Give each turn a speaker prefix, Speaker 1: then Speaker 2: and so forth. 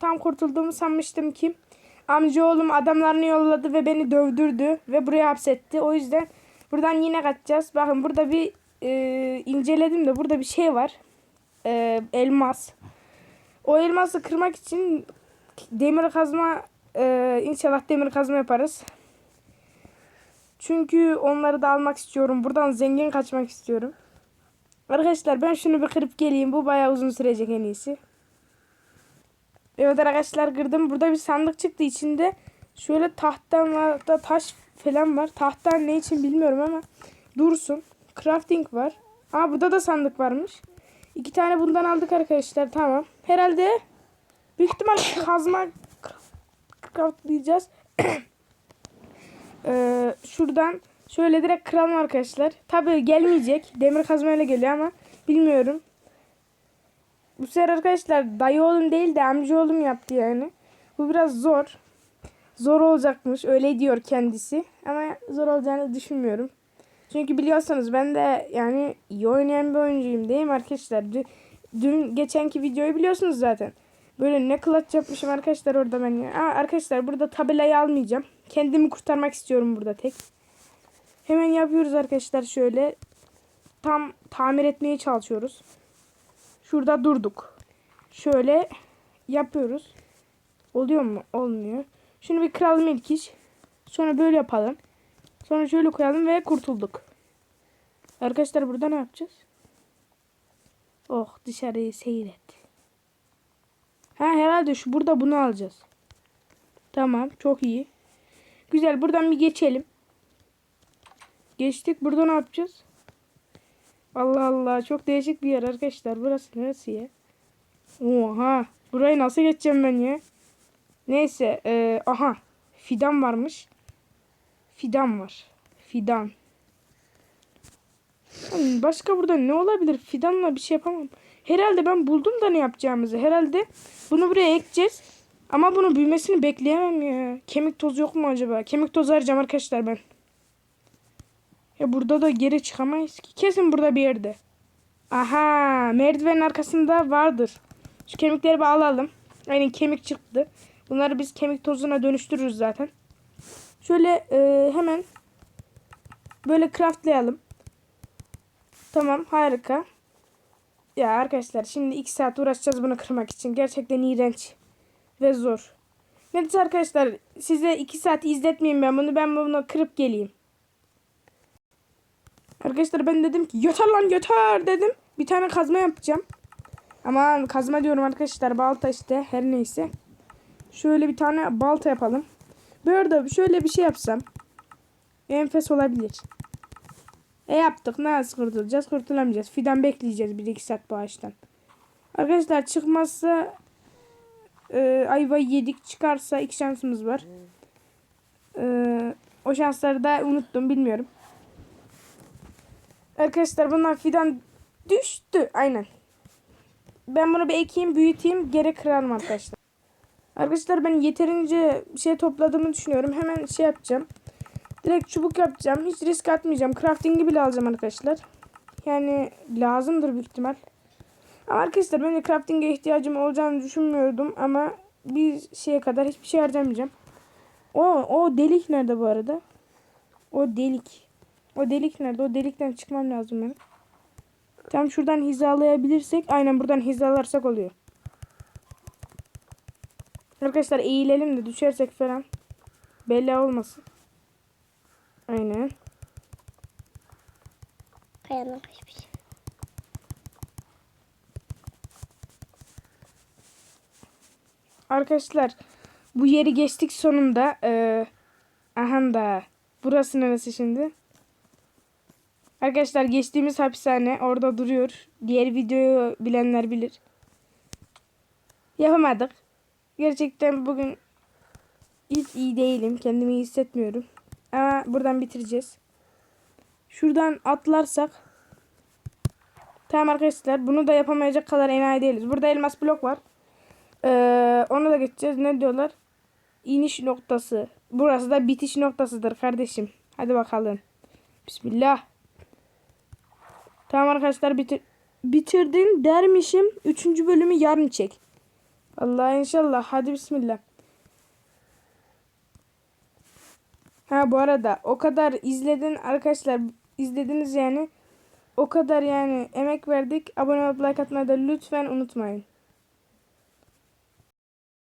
Speaker 1: Tam kurtulduğumu sanmıştım ki amcaoğlum adamlarını yolladı ve beni dövdürdü ve buraya hapsetti. O yüzden buradan yine kaçacağız. Bakın burada bir e, inceledim de burada bir şey var. E, elmas. O elması kırmak için demir kazma e, inşallah demir kazma yaparız. Çünkü onları da almak istiyorum. Buradan zengin kaçmak istiyorum. Arkadaşlar ben şunu bir kırıp geleyim. Bu bayağı uzun sürecek en iyisi. Evet arkadaşlar kırdım. Burada bir sandık çıktı içinde. Şöyle tahtan var da taş falan var. Tahtan ne için bilmiyorum ama dursun. Crafting var. Aa burada da sandık varmış. İki tane bundan aldık arkadaşlar. Tamam. Herhalde büyük ihtimal kazma craftlayacağız. ee, şuradan şöyle direkt kıralım arkadaşlar. Tabi gelmeyecek. Demir kazmayla geliyor ama bilmiyorum. Bu sefer arkadaşlar dayı oğlum değil de amca oğlum yaptı yani. Bu biraz zor. Zor olacakmış. Öyle diyor kendisi. Ama zor olacağını düşünmüyorum. Çünkü biliyorsunuz ben de yani iyi oynayan bir oyuncuyum değil mi arkadaşlar? Dün, geçenki videoyu biliyorsunuz zaten. Böyle ne kılıç yapmışım arkadaşlar orada ben ya. Aa, arkadaşlar burada tabelayı almayacağım. Kendimi kurtarmak istiyorum burada tek. Hemen yapıyoruz arkadaşlar şöyle. Tam tamir etmeye çalışıyoruz. Şurada durduk. Şöyle yapıyoruz. Oluyor mu? Olmuyor. Şunu bir kıralım ilk iş. Sonra böyle yapalım. Sonra şöyle koyalım ve kurtulduk. Arkadaşlar burada ne yapacağız? Oh dışarıyı seyret. Ha herhalde şu burada bunu alacağız. Tamam çok iyi. Güzel buradan bir geçelim. Geçtik burada ne yapacağız? Allah Allah çok değişik bir yer arkadaşlar. Burası neresi ya? Oha. Burayı nasıl geçeceğim ben ya? Neyse. E, aha. Fidan varmış. Fidan var. Fidan. Lan Başka burada ne olabilir? Fidanla bir şey yapamam. Herhalde ben buldum da ne yapacağımızı. Herhalde bunu buraya ekeceğiz. Ama bunun büyümesini bekleyemem ya. Kemik tozu yok mu acaba? Kemik tozu arayacağım arkadaşlar ben. Ya burada da geri çıkamayız ki. Kesin burada bir yerde. Aha merdivenin arkasında vardır. Şu kemikleri bir alalım. Aynen kemik çıktı. Bunları biz kemik tozuna dönüştürürüz zaten. Şöyle e, hemen böyle craftlayalım. Tamam harika. Ya arkadaşlar şimdi 2 saat uğraşacağız bunu kırmak için. Gerçekten iğrenç ve zor. Neyse arkadaşlar size 2 saat izletmeyeyim ben bunu. Ben bunu kırıp geleyim. Arkadaşlar ben dedim ki yeter lan yeter dedim. Bir tane kazma yapacağım. Ama kazma diyorum arkadaşlar balta işte her neyse. Şöyle bir tane balta yapalım. Böyle şöyle bir şey yapsam. Enfes olabilir. E yaptık. Nasıl kurtulacağız? Kurtulamayacağız. Fidan bekleyeceğiz bir iki saat bu ağaçtan. Arkadaşlar çıkmazsa e, ayvayı yedik. Çıkarsa iki şansımız var. E, o şansları da unuttum. Bilmiyorum. Arkadaşlar bundan fidan düştü. Aynen. Ben bunu bir ekeyim, büyüteyim, geri kırarım arkadaşlar. Arkadaşlar ben yeterince şey topladığımı düşünüyorum. Hemen şey yapacağım. Direkt çubuk yapacağım. Hiç risk atmayacağım. Crafting'i bile alacağım arkadaşlar. Yani lazımdır büyük ihtimal. Ama arkadaşlar ben de crafting'e ihtiyacım olacağını düşünmüyordum. Ama bir şeye kadar hiçbir şey harcamayacağım. O, o delik nerede bu arada? O delik. O delik nerede? O delikten çıkmam lazım benim. Tam şuradan hizalayabilirsek aynen buradan hizalarsak oluyor. Arkadaşlar eğilelim de düşersek falan belli olmasın. Aynen.
Speaker 2: Kayanın hiçbir şey.
Speaker 1: Arkadaşlar bu yeri geçtik sonunda. Ee, aha da burası neresi şimdi? Arkadaşlar geçtiğimiz hapishane orada duruyor. Diğer videoyu bilenler bilir. Yapamadık. Gerçekten bugün hiç iyi değilim. Kendimi iyi hissetmiyorum. Ama buradan bitireceğiz. Şuradan atlarsak. Tamam arkadaşlar. Bunu da yapamayacak kadar enayi değiliz. Burada elmas blok var. Ee, onu da geçeceğiz. Ne diyorlar? İniş noktası. Burası da bitiş noktasıdır kardeşim. Hadi bakalım. Bismillah. Tamam arkadaşlar bitir bitirdim dermişim. Üçüncü bölümü yarın çek. Allah inşallah. Hadi bismillah. Ha bu arada o kadar izledin arkadaşlar izlediniz yani. O kadar yani emek verdik. Abone olup like atmayı da lütfen unutmayın.